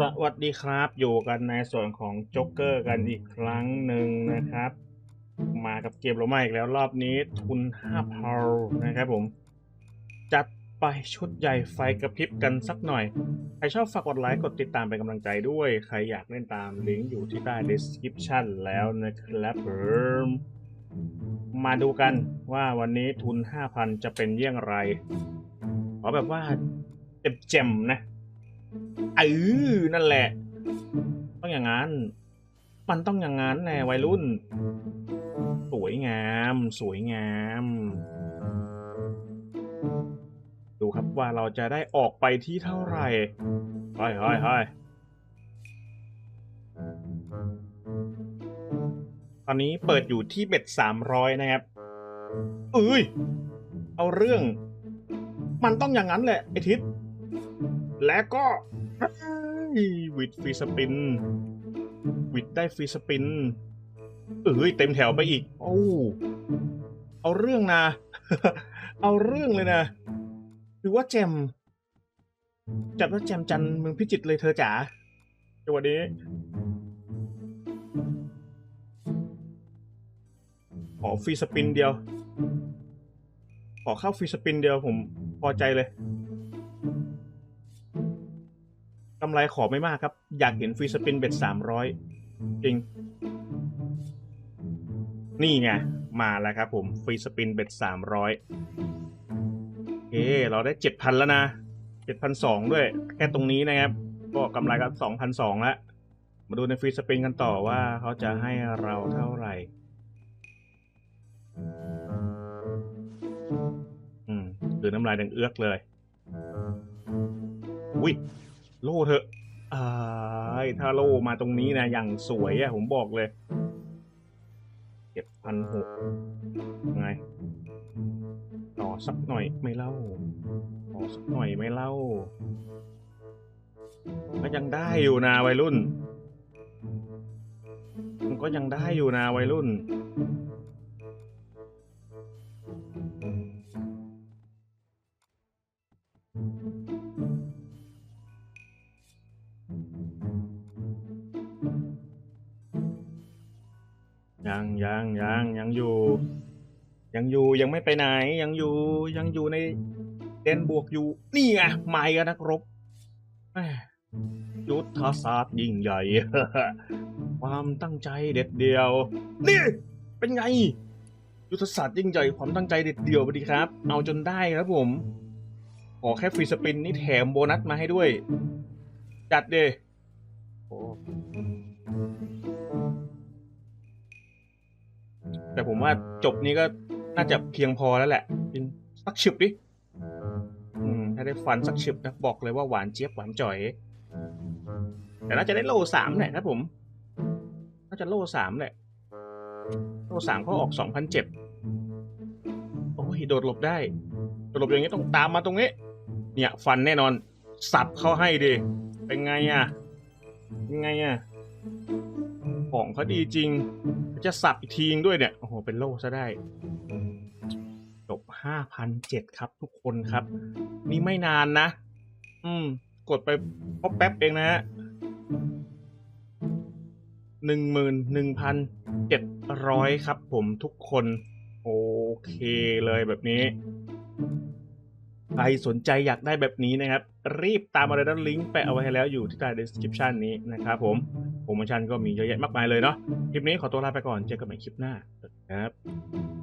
สวัสดีครับอยู่กันในส่วนของจ็อกเกอร์กันอีกครั้งหนึ่งนะครับ มากับเกมโรมาอีกแล้วรอบนี้ทุน5พาวนะครับผม จัดไปชุดใหญ่ไฟกระพริบกันสักหน่อย ใครชอบฝากกดไลค์กดติดตามเป็นกำลังใจด้วย ใครอยากเล่นตามลิงก์อยู่ที่ใต้ description แล้วนะครับผมมาดูกันว่าวันนี้ทุน 5,000 จะเป็นเยี่ยงไรขอแบบว่าเจ็มๆนะ เออนั่นแหละ ต้องอย่างนั้น มันต้องอย่างนั้นแน่วัยรุ่น สวยงาม สวยงาม ดูครับว่าเราจะได้ออกไปที่เท่าไหร่เฮ้ยเฮ้ยเฮ้ยตอนนี้เปิดอยู่ที่เบ็ดสามร้อยนะครับเอ้ย เอาเรื่อง มันต้องอย่างนั้นแหละไอทิศและก็ วิดฟรีสปิน วิดได้ฟรีสปิน เอ้ยเต็มแถวไปอีก โอ้เอาเรื่องนะ เอาเรื่องเลยนะถือว่าแจม จัดว่าแจมจันเมืองพิจิตเลยเธอจ๋าจังหวะนี้ขอฟรีสปินเดียว ขอเข้าฟรีสปินเดียวผมพอใจเลย กำไรขอไม่มากครับ อยากเห็นฟรีสปินเบ็ดสามร้อยจริง นี่ไง มาแล้วครับผมฟรีสปินเบ็ดสามร้อยโอเคเราได้เจ็ดพันแล้วนะเจ็ดพันสองด้วย แค่ตรงนี้นะครับ ก็กำไรก็สองพันสองล้วมาดูในฟรีสปินกันต่อว่าเขาจะให้เราเท่าไหร่อืมคือน้ำลายดังเอื้อกเลย อุ้ย โล่เถอะอ่ายถ้าโล่มาตรงนี้นะอย่างสวยอะผมบอกเลยเจ็ดพันหกไง ต่อสักหน่อยไม่เล่า ต่อสักหน่อยไม่เล่าก็ยังได้อยู่นะวัยรุ่น มันก็ยังได้อยู่นะวัยรุ่น ยังยังยังยังอยู่ ยังอยู่ยังไม่ไปไหน ยังอยู่ยังอยู่ในเดนบวกอยู่ นี่ไงมาอีกันนักรบแหม่ยุทธศาสตร์ยิ่งใหญ่ ความตั้งใจเด็ดเดียว นี่ เป็นไง ยุทธศาสตร์ยิ่งใหญ่ความตั้งใจเด็ดเดียวพอดีครับ เอาจนได้ครับผม ขอแค่ฟรีสปินนี่แถมโบนัสมาให้ด้วย จัดเดโอ้ แต่ผมว่าจบนี้ก็น่าจะเพียงพอแล้วแหละกินสักฉึบดิอืมถ้าได้ฟันสักฉึบนะบอกเลยว่าหวานเจี๊ยบหวานจ่อย แต่น่าจะได้โลสามแหละครับผม น่าจะโลสามแหละ โลสามเขาออกสองพันเจ็ดโอ้ยโดดหลบได้ โดดหลบอย่างนี้ต้องตามมาตรงนี้ เนี่ย ฟันแน่นอน สับเข้าให้ดิ เป็นไงอะ เป็นไงอะ ของเขาดีจริง จะสับอีกทีงด้วยเนี่ย โอ้โห เป็นโล่ซะได้จบห้าพันเจ็ดครับทุกคนครับ นี่ไม่นานนะ อืม กดไปเพราะแป๊บเองนะฮะหนึ่งหมื่นหนึ่งพันเจ็ดร้อยครับผมทุกคน โอเคเลยแบบนี้ ใครสนใจอยากได้แบบนี้นะครับ รีบตามมาเลยนลิงก์แปะเอาไว้ให้แล้วอยู่ที่ใต้ description นี้นะครับผม โปรโมชั่นก็มีเยอะแยะมากมายเลยเนาะคลิปนี้ขอตัวลาไปก่อนเจอกันใหม่คลิปหน้าครับ